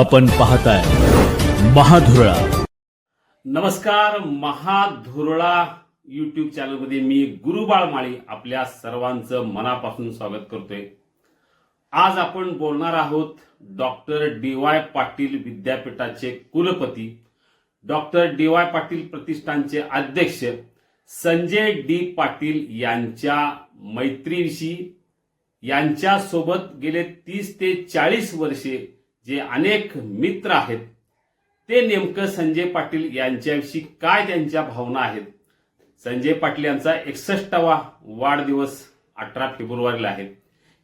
आपण पाहताय. महाधुरळा. नमस्कार महाधुरळा युट्यूब चॅनलमध्ये मी गुरुबाळ माळी आपल्या सर्वांचं मनापासून स्वागत करतोय. आज आपण बोलणार आहोत डॉक्टर डी वाय पाटील विद्यापीठाचे कुलपती डॉक्टर डी वाय पाटील प्रतिष्ठानचे अध्यक्ष संजय डी पाटील यांच्या मैत्रीविषयी यांच्यासोबत गेले तीस ते चाळीस वर्षे जे अनेक मित्र आहेत ते नेमकं संजय पाटील यांच्याविषयी काय त्यांच्या भावना आहेत? संजय पाटील यांचा एकसष्टावा वाढदिवस अठरा फेब्रुवारीला आहे.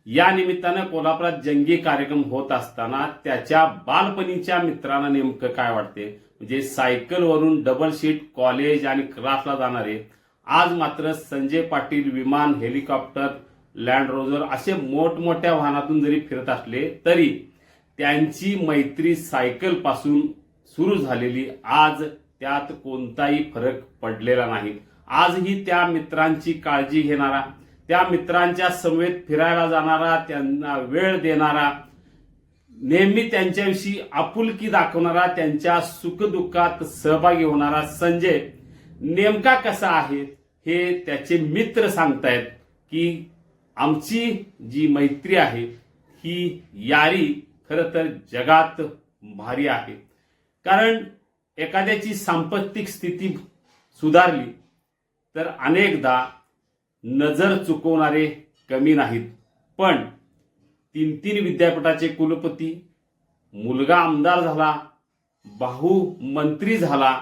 या निमित्तानं कोल्हापुरात जंगी कार्यक्रम होत असताना त्याच्या बालपणीच्या मित्रांना नेमकं काय वाटते? म्हणजे सायकलवरून डबल शीट कॉलेज आणि क्लासला जाणारे आज मात्र संजय पाटील विमान हेलिकॉप्टर लँड रोजर असे मोठमोठ्या वाहनातून जरी फिरत असले तरी त्यांची मैत्री सायकलपासून सुरू झालेली आज त्यात कोणताही फरक पडलेला नाही. आजही त्या मित्रांची काळजी घेणारा त्या मित्रांच्या समवेत फिरायला जाणारा त्यांना वेळ देणारा नेहमी त्यांच्याविषयी आपुलकी दाखवणारा त्यांच्या सुखदुःखात सहभागी होणारा संजय नेमका कसा आहे हे त्याचे मित्र सांगतायत की आमची जी मैत्री आहे ही यारी खरं तर जगात भारी आहे. कारण एखाद्याची सांपत्तिक स्थिती सुधारली तर अनेकदा नजर चुकवणारे कमी नाहीत. पण तीन तीन विद्यापीठाचे कुलपती मुलगा आमदार झाला भाऊ मंत्री झाला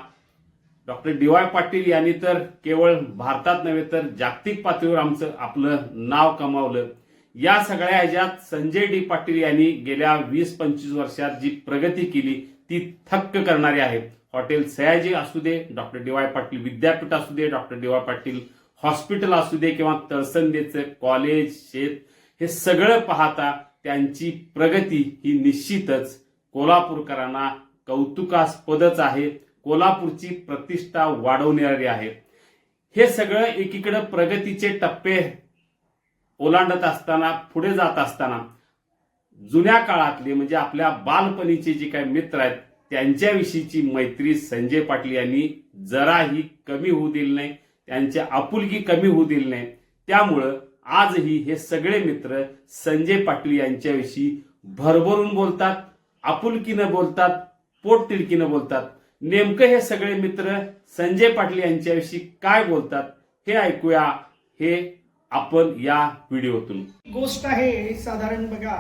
डॉक्टर डी वाय पाटील यांनी तर केवळ भारतात नव्हे तर जागतिक पातळीवर आमचं आपलं नाव कमावलं. या सगळ्या ह्याच्यात संजय डी पाटील यांनी गेल्या वीस पंचवीस वर्षात जी प्रगती केली ती थक्क करणारी आहे. हॉटेल सयाजी असू दे डॉक्टर डी वाय पाटील विद्यापीठ असू दे doctor D Y Patil hospital असू दे किंवा तळसंदेचं कॉलेज शेत हे सगळं पाहता त्यांची प्रगती ही निश्चितच कोल्हापूरकरांना कौतुकास्पदच आहे. कोल्हापूरची प्रतिष्ठा वाढवणारी आहे. हे सगळं एकीकडे प्रगतीचे टप्पे ओलांडत असताना पुढे जात असताना जुन्या काळातले म्हणजे आपल्या बालपणीचे जे काही मित्र आहेत त्यांच्याविषयीची मैत्री संजय पाटील यांनी जराही कमी होऊ दिली नाही. त्यांची आपुलकी कमी होऊ दिली नाही. त्यामुळं आजही हे सगळे मित्र संजय पाटील यांच्याविषयी भरभरून बोलतात आपुलकीनं बोलतात पोटतिडकीनं बोलतात. नेमकं हे सगळे मित्र संजय पाटील यांच्याविषयी काय बोलतात हे ऐकूया. हे आपण या व्हिडिओतून. गोष्ट आहे साधारण बघा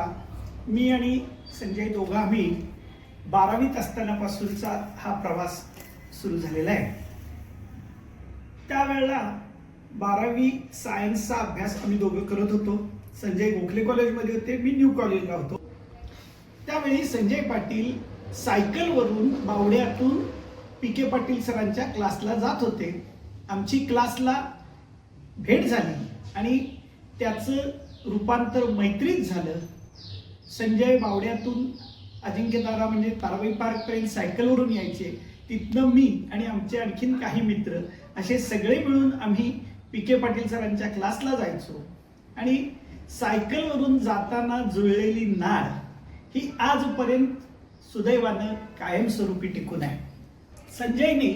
मी आणि संजय दोघं आम्ही बारावीत असतानापासूनचा हा प्रवास सुरू झालेला आहे. त्यावेळेला बारावी सायन्सचा अभ्यास आम्ही दोघं करत होतो. संजय गोखले कॉलेजमध्ये होते मी न्यू कॉलेजला होतो. त्यावेळी संजय पाटील सायकलवरून बावड्यातून पी के पाटील सरांच्या क्लासला जात होते. आमची क्लासला भेट झाली. आणि त्याचं रूपांतर मैत्रीत झालं. संजय बावड्यातून अजिंक्यतारा म्हणजे ताराबाई पार्कपर्यंत सायकलवरून यायचे. तिथनं मी आणि आमचे आणखीन काही मित्र असे सगळे मिळून आम्ही पी के पाटील सरांच्या क्लासला जायचो. आणि सायकलवरून जाताना जुळलेली नाळ ही आजपर्यंत सुदैवानं कायमस्वरूपी टिकून आहे. संजयने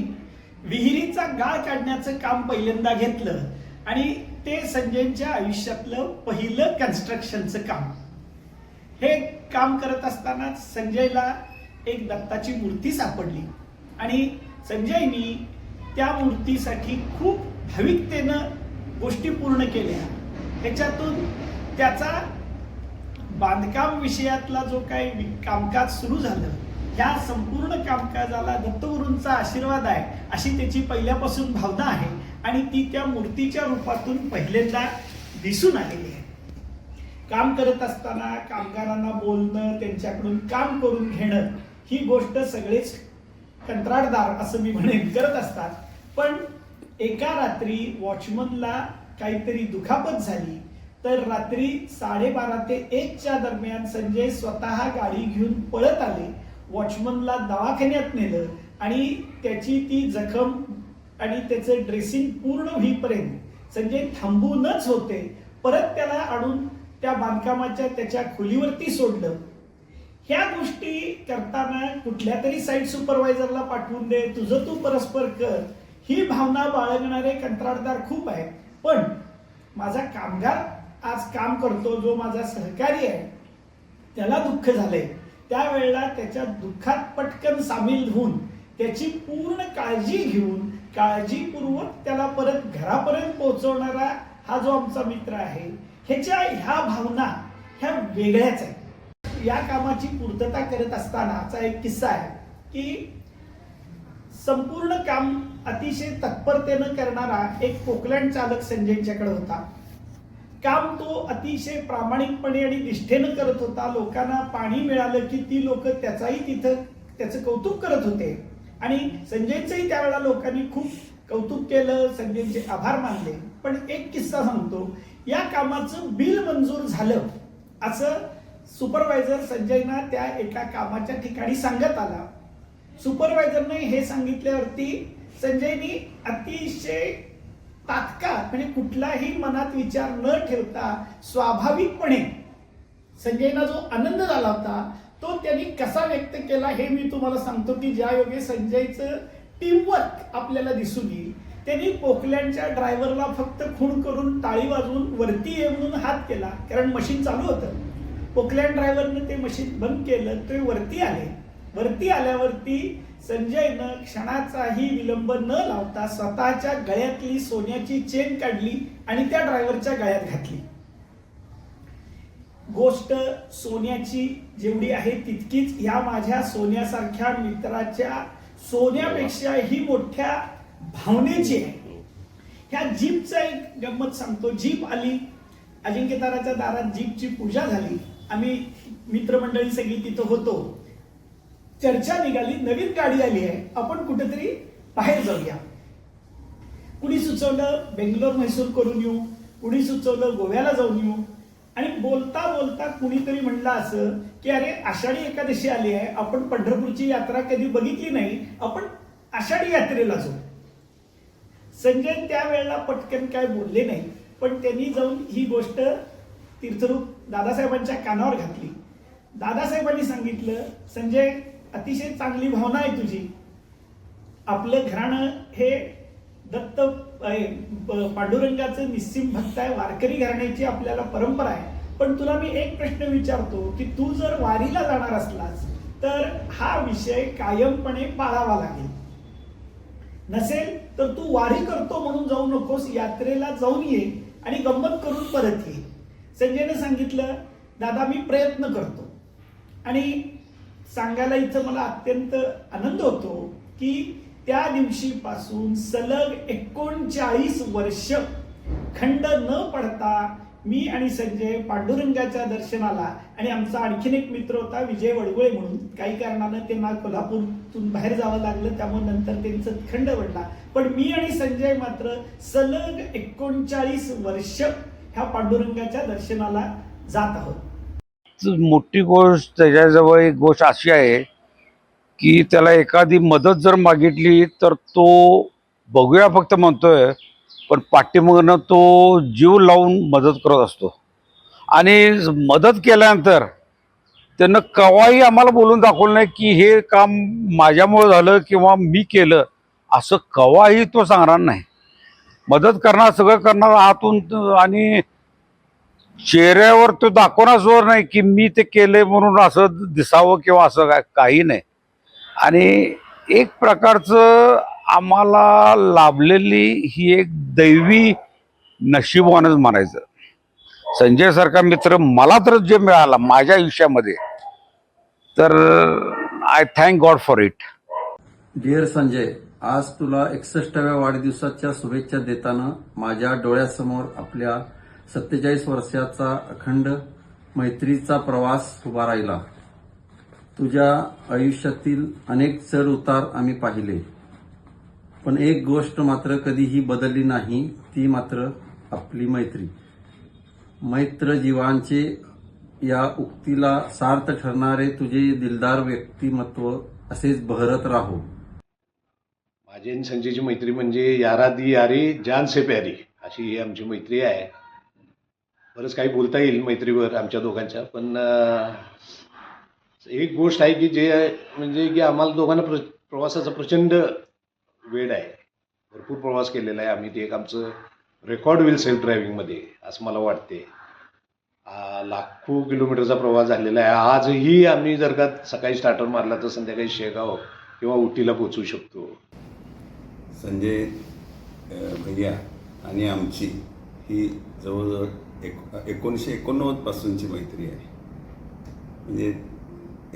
विहिरीचा गाळ काढण्याचं काम पहिल्यांदा घेतलं आणि ते संजयच्या आयुष्यातलं पहिलं कन्स्ट्रक्शनचं काम. हे काम करत असताना संजयला एक दत्ताची मूर्ती सापडली. आणि संजयनी त्या मूर्तीसाठी खूप भाविकतेनं गोष्टी पूर्ण केल्या. त्याच्यातून त्याचा बांधकाम विषयातला जो काही कामकाज सुरू झालं ह्या संपूर्ण कामकाजाला दत्तगुरूंचा आशीर्वाद आहे अशी त्याची पहिल्यापासून भावना आहे आणि ती त्या मूर्तीच्या रूपातून पहिल्यांदा दिसून आलेली आहे. काम करत असताना कामगारांना बोलणं त्यांच्याकडून काम करून घेणं ही गोष्ट सगळेच कंत्राटदार असं मी म्हणेन करत असतात. पण एका रात्री वॉचमनला काहीतरी दुखापत झाली तर रात्री साडेबारा ते एकच्या दरम्यान संजय स्वतः गाडी घेऊन पळत आले. वॉचमनला दवाखान्यात नेलं आणि त्याची ती जखम आणि त्याचं ड्रेसिंग पूर्ण होईपर्यंत संजय थांबूनच होते. परत त्याला आणून त्या बांधकामाच्या त्याच्या खोलीवरती सोडलं. ह्या गोष्टी करताना कुठल्या तरी साईट सुपरवायझरला पाठवून दे तुझं तू परस्पर कर. ही भावना बाळगणारे कंत्राटदार खूप आहेत. पण माझा कामगार आज काम करतो जो माझा सहकारी आहे त्याला दुःख झालंय. त्यावेळेला त्याच्या दुःखात पटकन सामील होऊन त्याची पूर्ण काळजी घेऊन काळजीपूर्वक त्याला परत घरापर्यंत पोहोचवणारा हा जो आमचा मित्र आहे ह्याच्या ह्या भावना ह्या वेगळ्याच आहेत. या कामाची पूर्तता करत असतानाचा एक किस्सा आहे की संपूर्ण काम अतिशय तत्परतेनं करणारा एक पोकलँड चालक संजयच्याकडे होता. काम तो अतिशय प्रामाणिकपणे आणि निष्ठेनं करत होता. लोकांना पाणी मिळालं की ती लोक त्याचाही तिथं त्याचं कौतुक करत होते. आणि संजयचंही त्यावेळेला लोकांनी खूप कौतुक केलं संजयचे आभार मानले. पण एक किस्सा सांगतो. या कामाचं बिल मंजूर झालं असं सुपरवायझर संजयना त्या एका कामाच्या ठिकाणी सांगत आला. सुपरवायझरने हे सांगितल्यावरती संजयनी अतिशय तात्काळ म्हणजे कुठलाही मनात विचार न ठेवता स्वाभाविकपणे संजयना जो आनंद झाला होता तो त्यांनी कसा व्यक्त केला हे मी तुम्हाला सांगतो की ज्या योगे संजयचं टीमवर्क आपल्याला दिसून येईल. त्यांनी पोकलँडच्या ड्रायव्हरला फक्त खूण करून टाळी वाजवून वरती ये म्हणून हात केला कारण मशीन चालू होतं. पोकलँड ड्रायव्हरनं ते मशीन बंद केलं ते वरती आले. वरती आल्यावरती संजयनं क्षणाचाही विलंब न लावता स्वतःच्या गळ्यातली सोन्याची चेन काढली आणि त्या ड्रायव्हरच्या गळ्यात घातली. गोष्ट सोन्याची जेवढी आहे तितकीच ह्या माझ्या सोन्यासारख्या मित्राच्या सोन्यापेक्षाही मोठ्या भावनेची आहे. ह्या जीपचा एक गंमत सांगतो. जीप आली अजिंक्यताराच्या दारात जीपची पूजा झाली. आम्ही मित्रमंडळी सगळी तिथं होतो. चर्चा निघाली नवीन गाडी आली आहे. आपण कुठेतरी बाहेर जाऊया. कुणी सुचवलं बेंगलोर म्हैसूर करून येऊ. कुणी सुचवलं गोव्याला जाऊन येऊ. आणि बोलता बोलता कुणीतरी म्हणलं असं की अरे आषाढी एकादशी आली आहे. आपण पंढरपूरची यात्रा कधी बघितली नाही. आपण आषाढी यात्रेला जाऊ. संजय त्यावेळेला पटकन काय बोलले नाही. पण त्यांनी जाऊन ही गोष्ट तीर्थरूप दादासाहेबांच्या कानावर घातली. दादासाहेबांनी सांगितलं संजय अतिशय चांगली भावना आहे तुझी. आपलं घराणं हे दत्त पांडुरंगाचं निस्सिम भक्त आहे वारकरी घराण्याची आपल्याला परंपरा आहे. पण तुला मी एक प्रश्न विचारतो की तू जर वारीला जाणार असलास तर हा विषय कायमपणे पाळावा लागेल. नसेल तर तू वारी करतो म्हणून जाऊ नकोस यात्रेला जाऊन ये आणि गंमत करून परत ये. संजयने सांगितलं दादा मी प्रयत्न करतो. आणि सांगायला इथं मला अत्यंत आनंद होतो की त्या दिवशीपासून सलग एकोणचाळीस वर्ष खंड न पडता मी आणि संजय पांडुरंगाच्या दर्शनाला आणि आमचा आणखीन एक मित्र होता विजय वडगुळे म्हणून काही कारणानं त्यांना कोल्हापूरतून बाहेर जावं लागलं त्यामुळे नंतर त्यांचं खंड पडला. पण मी आणि संजय मात्र सलग एकोणचाळीस वर्ष ह्या पांडुरंगाच्या दर्शनाला जात आहोत. मोठी गोष्ट त्याच्याजवळ एक गोष्ट अशी आहे की त्याला एखादी मदत जर मागितली तर तो बघूया फक्त म्हणतोय पण पाठीमागनं तो जीव लावून मदत करत असतो. आणि मदत केल्यानंतर त्यांना केव्हाही आम्हाला बोलून दाखवलं नाही की हे काम माझ्यामुळं झालं किंवा मी केलं असं केव्हाही तो सांगणार नाही. मदत करणार सगळं करणार आतून आणि चेहऱ्यावर तो दाखवणार जोर नाही की मी ते केले म्हणून असं दिसावं किंवा असं काय काही नाही. आणि एक प्रकारचं आम्हाला लाभलेली ही एक दैवी नशिबवानच म्हणायचं. संजय सारखा मित्र मला तर जे मिळाला माझ्या आयुष्यामध्ये तर I thank God for it dear Sanjay आज तुला एकसष्टाव्या वाढदिवसाच्या शुभेच्छा देताना माझ्या डोळ्यासमोर आपल्या सत्तेचाळीस वर्षाचा अखंड मैत्रीचा प्रवास उभा राहिला. तुझ्या आयुष्यातील अनेक चढ उतार आम्ही पाहिले. पण एक गोष्ट मात्र कधीही बदलली नाही ती मात्र आपली मैत्री. मैत्र जीवांचे या उक्तीला सार्थ ठरणारे तुझे दिलदार व्यक्तिमत्व असेच बहरत राहो. माझी आणि संजयची मैत्री म्हणजे यारा दी यारी जान से प्यारी अशी ही आमची मैत्री आहे. बरंच काही बोलता येईल मैत्रीवर आमच्या दोघांच्या पण एक गोष्ट आहे की जे म्हणजे की आम्हाला दोघांना प्र प्रवासाचा प्रचंड वेळ आहे. भरपूर प्रवास केलेला आहे आम्ही. ते एक आमचं रेकॉर्ड होईल सेल्फ ड्रायव्हिंगमध्ये असं मला वाटते. लाखो किलोमीटरचा प्रवास झालेला आहे. आजही आम्ही जर का सकाळी स्टार्टर मारला तर संध्याकाळी शेगाव किंवा उटीला पोचू शकतो. संजय भैया आणि आमची ही जवळजवळ एक एकोणीसशे एकोणनव्वदपासूनची मैत्री आहे. म्हणजे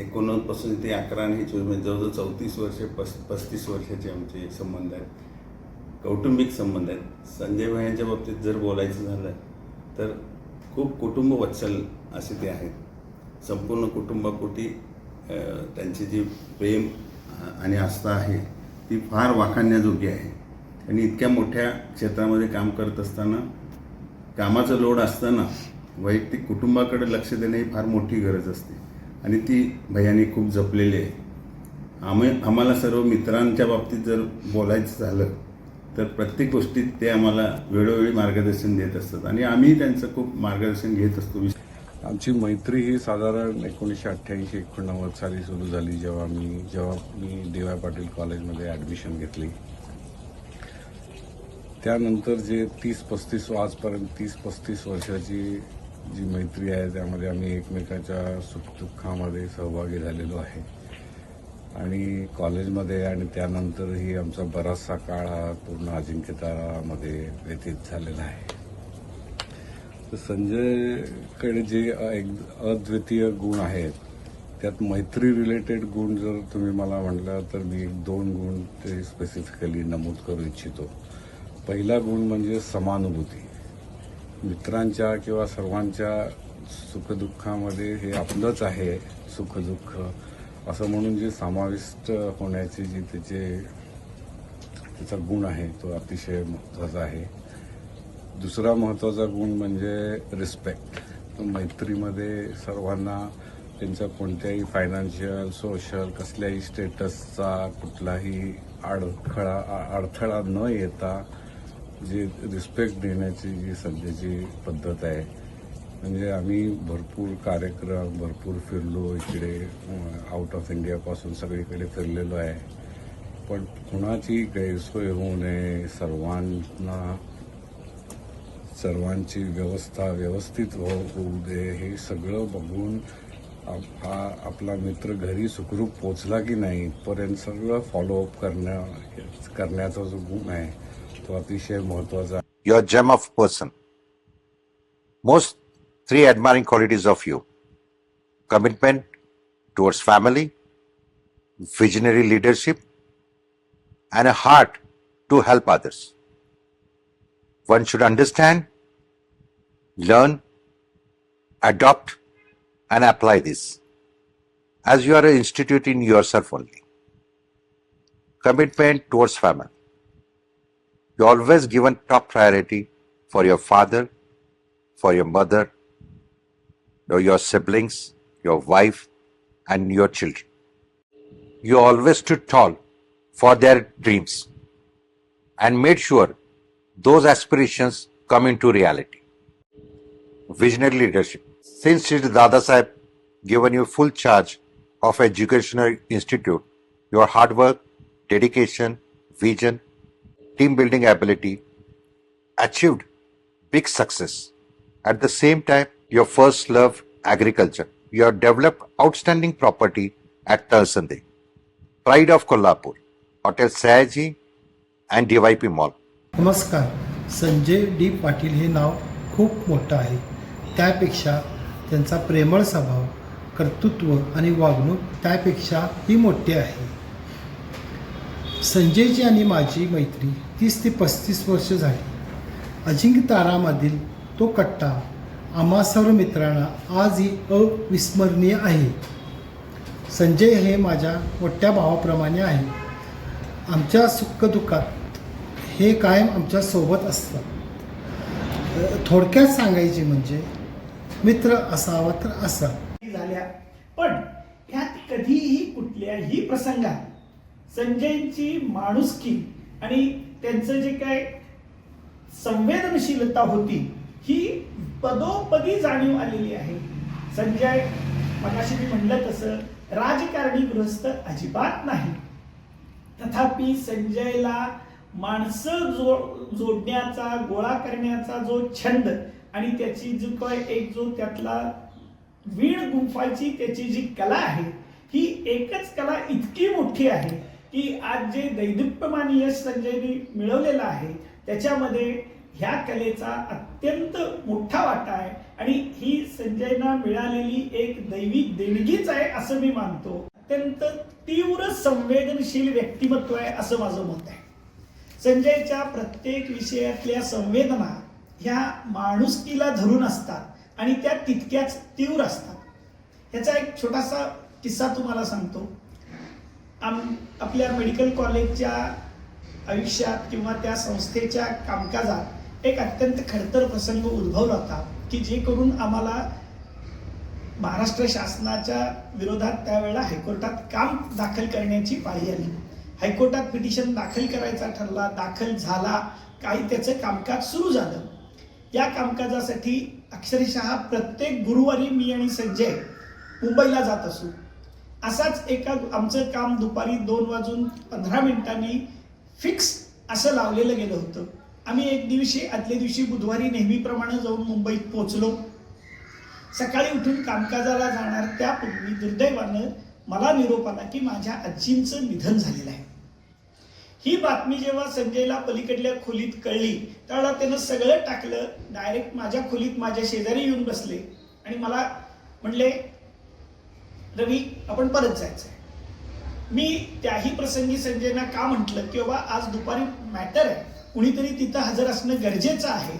एकोणनव्वदपासून ते अकरा आणि चोवीस म्हणजे जवळजवळ चौतीस वर्षे पस पस्तीस वर्षाचे आमचे संबंध आहेत. कौटुंबिक संबंध आहेत. संजय भायांच्या बाबतीत जर बोलायचं झालं तर खूप कुटुंब वत्सल असे ते आहेत. संपूर्ण कुटुंबापोटी त्यांची जी प्रेम आणि आस्था आहे ती फार वाखाणण्याजोगी आहे. आणि इतक्या मोठ्या क्षेत्रामध्ये काम करत असताना कामाचं लोड असताना वैयक्तिक कुटुंबाकडे लक्ष देणे ही फार मोठी गरज असते. आणि ती भैयानी खूप जपलेली आहे. आम्ही आम्हाला सर्व मित्रांच्या बाबतीत जर बोलायचं झालं तर प्रत्येक गोष्टीत ते आम्हाला वेळोवेळी मार्गदर्शन देत असतात. आणि आम्ही त्यांचं खूप मार्गदर्शन घेत असतो. आमची मैत्री ही साधारण एकोणीसशे अठ्ठ्याऐंशी एकोणनव्वद साली सुरू झाली जेव्हा मी जेव्हा मी डी वाय पाटील कॉलेजमध्ये ॲडमिशन घेतली. त्यानंतर जे तीस पस्तीस आजपर्यंत तीस पस्तीस वर्षाची जी मैत्री आहे त्यामध्ये आम्ही एकमेकाच्या सुखदुःखामध्ये सहभागी झालेलो आहे. आणि कॉलेजमध्ये आणि त्यानंतरही आमचा बराचसा काळ हा पूर्ण अजिंक्यतारामध्ये व्यतीत झालेला आहे. तर संजयकडे जे एक अद्वितीय गुण आहेत त्यात मैत्री रिलेटेड गुण जर तुम्ही मला म्हटलं तर मी एक दोन गुण ते स्पेसिफिकली नमूद करू इच्छितो. पहिला गुण म्हणजे समानुभूती. मित्रांच्या किंवा सर्वांच्या सुखदुःखामध्ये हे आपलंच आहे सुखदुःख. असं म्हणून जे समाविष्ट होण्याची जी त्याचे त्याचा गुण आहे तो अतिशय महत्त्वाचा आहे. दुसरा महत्त्वाचा गुण म्हणजे रिस्पेक्ट मैत्रीमध्ये सर्वांना त्यांच्या कोणत्याही फायनान्शियल सोशल कसल्याही स्टेटसचा कुठलाही अडखळा अडथळा न येता जी रिस्पेक्ट देण्याची जी सध्याची पद्धत आहे म्हणजे आम्ही भरपूर कार्यक्रम भरपूर फिरलो इकडे आउट ऑफ इंडियापासून सगळीकडे फिरलेलो आहे. पण कुणाची गैरसोय होऊ नये सर्वांना सर्वांची व्यवस्था व्यवस्थित हो होऊ दे हे सगळं बघून आप- हा आपला मित्र घरी सुखरूप पोचला की नाही इथपर्यंत सगळं फॉलोअप करण्या करण्याचा जो गुण आहे तो अतिशय महत्त्वाचा आहे You're a gem of person. Most three admiring qualities of you commitment towards family, visionary leadership, and a heart to help others. One should understand, learn, adopt, and apply this as you are an institute in yourself only. Commitment towards family. You always given top priority for your father, for your mother, your siblings, your wife, and your children. You always stood tall for their dreams and made sure those aspirations come into reality. Visionary leadership. Since Sri Dada Sahib given you full charge of educational institute, your hard work, dedication, vision, team building ability achieved big success. At the same time, your first love, agriculture. You have developed outstanding property at Talsande. Pride of Kolhapur, Hotel Sayaji and DYP Mall. नमस्कार Sanjay D Patil हे नाव खूप मोठं आहे त्यापेक्षा त्यांचा प्रेमळ स्वभाव कर्तृत्व आणि वागणूक त्यापेक्षा ही मोठी आहे संजयची आणि माझी मैत्री तीस ते पस्तीस वर्ष झाली. अजिंक्यतारामधील तो कट्टा आम्हा सर्व मित्रांना आजही अविस्मरणीय आहे. संजय हे माझ्या मोठ्या भावाप्रमाणे आहे. आमच्या सुखदुःखात हे कायम आमच्यासोबत असतात. थोडक्यात सांगायचे म्हणजे मित्र असावा तर असा. झाल्या. पण ह्यात कधीही कुठल्याही प्रसंगात संजयची माणुसकी आणि त्यांचं जे काय संवेदनशीलता होती ही पदोपदी जाणीव आलेली आहे. संजय मगाशी मी म्हणलं तसं राजकारणी गृहस्थ अजिबात नाही. तथापि संजयला माणसं जो जोडण्याचा गोळा करण्याचा जो छंद आणि त्याची जो काय एक जो त्यातला वीण गुंफायची त्याची जी कला आहे ही एकच कला इतकी मोठी आहे की आज जे दैदिप्यमान यश संजयनी मिळवलेलं आहे त्याच्यामध्ये ह्या कलेचा अत्यंत मोठा वाटा आहे आणि ही संजयना मिळालेली एक दैवी देणगीच आहे असं मी मानतो. अत्यंत तीव्र संवेदनशील व्यक्तिमत्व आहे असं माझं मत आहे. संजयच्या प्रत्येक विषयातल्या संवेदना ह्या माणुसकीला धरून असतात आणि त्या तितक्याच तीव्र असतात. ह्याचा एक छोटासा किस्सा तुम्हाला सांगतो. आम आपल्या मेडिकल कॉलेजच्या आयुष्यात किंवा त्या संस्थेच्या कामकाजात एक अत्यंत खडतर प्रसंग उद्भवला होता की जे करून आम्हाला महाराष्ट्र शासनाच्या विरोधात त्यावेळेला हायकोर्टात काम दाखल करण्याची पाळी आली. हायकोर्टात पिटिशन दाखल करायचा ठरला दाखल झाला काही त्याचं कामकाज सुरू झालं. या कामकाजासाठी अक्षरशः प्रत्येक गुरुवारी मी आणि संजय मुंबईला जात असू असाच एका आमचं काम दुपारी दोन वाजून पंधरा मिनिटांनी फिक्स असं लावलेलं गेलं होतं. आम्ही एक दिवशी आदल्या दिवशी बुधवारी नेहमीप्रमाणे जाऊन मुंबईत पोचलो सकाळी उठून कामकाजाला जाणार त्यापूर्वी दुर्दैवानं मला निरोप आला की माझ्या आजींचं निधन झालेलं आहे. ही बातमी जेव्हा संजयला पलीकडल्या खोलीत कळली त्यावेळेला त्यानं सगळं टाकलं डायरेक्ट माझ्या खोलीत माझ्या शेजारी येऊन बसले आणि मला म्हणले रवी आपण परत जायचं आहे मी त्याही प्रसंगी संजयना का म्हटलं? की बाबा आज दुपारी मॅटर आहे. कुणीतरी तिथं हजर असणं गरजेचं आहे.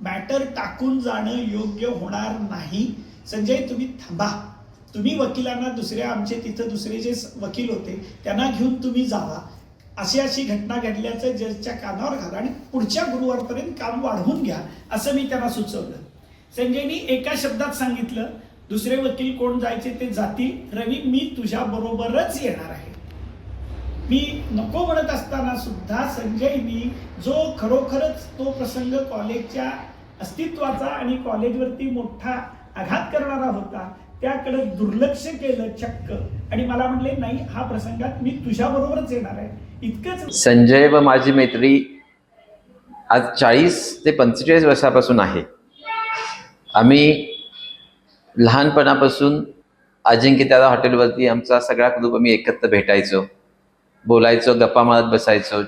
मॅटर टाकून जाणं योग्य होणार नाही. संजय तुम्ही थांबा. तुम्ही वकिलांना दुसऱ्या आमचे तिथं दुसरे जे वकील होते त्यांना घेऊन तुम्ही जावा. अशी अशी घटना घडल्याचं जजच्या कानावर घाला आणि पुढच्या गुरुवारपर्यंत काम वाढवून घ्या असं मी त्यांना सुचवलं. संजयनी एका शब्दात सांगितलं दुसरे वकील कोण जायचे ते जातील? रवी मी तुझ्या बरोबरच येणार आहे. मी नको म्हणत असताना सुद्धा संजयनी जो खरोखरच तो प्रसंग कॉलेजच्या अस्तित्वाचा आणि कॉलेजवरती मोठा आघात करणारा होता त्याकडे दुर्लक्ष केलं चक्क. आणि मला म्हणले नाही हा प्रसंगात मी तुझ्या बरोबरच येणार आहे. इतकंच संजय व माझी मैत्री आज चाळीस ते पंचेचाळीस वर्षापासून आहे. आम्ही लहानपणापासून अजिंक्य त्याला हॉटेलवरती आमचा सगळा ग्रुप आम्ही एकत्र भेटायचो. बोलायचो गप्पा मारत बसायचो.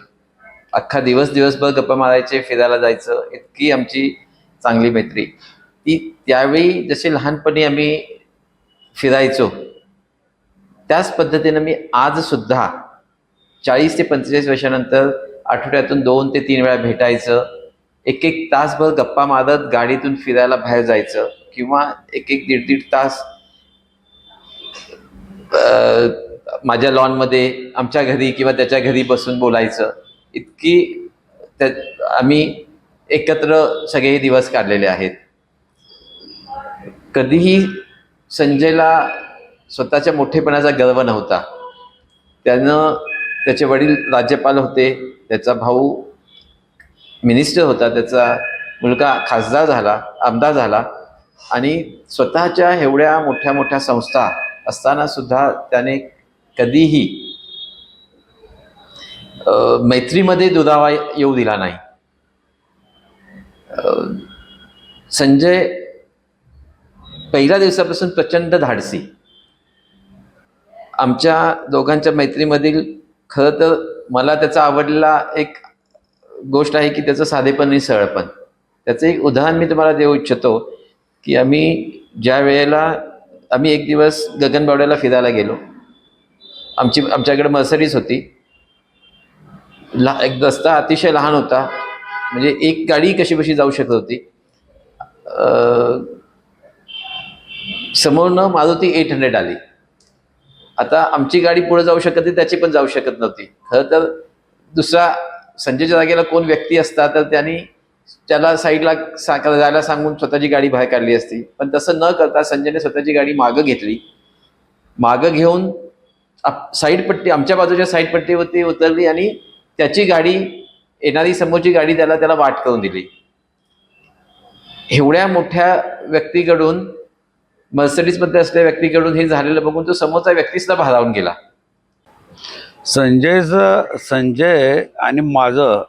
अख्खा दिवस दिवसभर गप्पा मारायचे फिरायला जायचं. इतकी आमची चांगली मैत्री. ती त्यावेळी जशी लहानपणी आम्ही फिरायचो त्याच पद्धतीनं मी आजसुद्धा चाळीस ते पंचेचाळीस वर्षानंतर आठवड्यातून दोन ते तीन वेळा भेटायचं. एक एक तासभर गप्पा मारत गाडीतून फिरायला बाहेर जायचं. किंवा एक एक दीड दीड तास माझ्या लॉनमध्ये आमच्या घरी किंवा त्याच्या घरी बसून बोलायचं. इतकी त्या आम्ही एकत्र सगळे दिवस काढलेले आहेत. कधीही संजयला स्वतःच्या मोठेपणाचा गर्व नव्हता. त्यानं त्याचे वडील राज्यपाल होते त्याचा भाऊ मिनिस्टर होता त्याचा मुलगा खासदार झाला आमदार झाला. आणि स्वतःच्या एवढ्या मोठ्या मोठ्या संस्था असताना सुद्धा त्याने कधीही मैत्रीमध्ये दुधावा येऊ दिला नाही. संजय पहिल्या दिवसापासून प्रचंड धाडसी. आमच्या दोघांच्या मैत्रीमधील खरं तर मला त्याचा आवडलेला एक गोष्ट आहे की त्याचं साधेपण आणि सरळपण. त्याचं एक उदाहरण मी तुम्हाला देऊ इच्छितो. की आम्ही ज्या वेळेला आम्ही एक दिवस गगनबावड्याला फिरायला गेलो. आमची आमच्याकडे मर्सरीज होती. ला एक रस्ता अतिशय लहान होता. म्हणजे एक गाडी कशी कशी जाऊ शकत होती. समोरनं मारुती एट हंड्रेड आली. आता आमची गाडी पुढे जाऊ शकत होती त्याची पण जाऊ शकत नव्हती. खरं तर दुसरा संजयच्या जागेला कोण व्यक्ती असता तर त्यांनी त्याला साईडला सा जायला सांगून स्वतःची गाडी बाहेर काढली असती. पण तसं न करता संजयने स्वतःची गाडी मागं घेतली. मागं घेऊन आप- साईड पट्टी आमच्या बाजूच्या साईड पट्टीवरती उतरली आणि त्याची गाडी येणारी समोरची गाडी त्याला त्याला वाट करून दिली. एवढ्या मोठ्या व्यक्तीकडून मर्सडीजमध्ये असलेल्या व्यक्तीकडून हे झालेलं बघून तो समोरचा व्यक्ती भारावून गेला. संजयचं संजय आणि माझं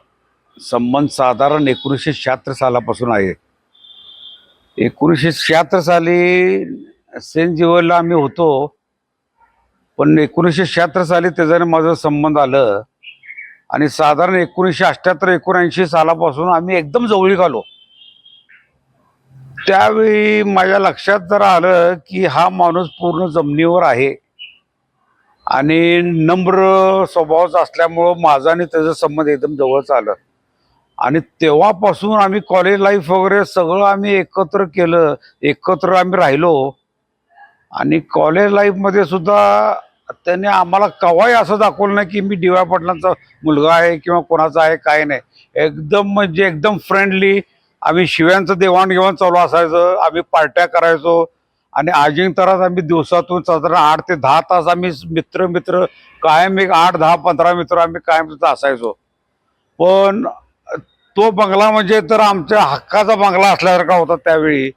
संबंध साधारण एकोणीसशे शहात्तर सालापासून आहे. एकोणीसशे शहात्तर साली सेंट जिवलला आम्ही होतो. पण एकोणीसशे शहात्तर साली त्याच्याने माझं संबंध आलं. आणि साधारण एकोणीसशे अठ्ठ्याहत्तर एकोणऐंशी सालापासून आम्ही एकदम जवळीक आलो. त्यावेळी माझ्या लक्षात जर आलं की हा माणूस पूर्ण जमिनीवर आहे. आणि नम्र स्वभावाचा असल्यामुळं माझा आणि त्याचा संबंध एकदम जवळच आलं. आणि तेव्हापासून आम्ही कॉलेज लाईफ वगैरे सगळं आम्ही एकत्र केलं. एकत्र आम्ही राहिलो. आणि कॉलेज लाईफमध्ये सुद्धा त्याने आम्हाला कवाही असं दाखवलं नाही की मी डी वाय पाटलांचा मुलगा आहे किंवा कोणाचा आहे काय नाही. एकदम म्हणजे एकदम फ्रेंडली आम्ही शिव्यांचं देवाणघेवाण चालू असायचं. आम्ही पार्ट्या करायचो. आणि अजिंक्यतरात आम्ही दिवसातून साधारण आठ ते दहा तास आम्ही मित्र मित्र कायम एक आठ दहा पंधरा मित्र आम्ही कायम तिथं असायचो. पण तो बंगला म्हणजे तर आमच्या हक्काचा बंगला असल्यासारखा होता त्यावेळी.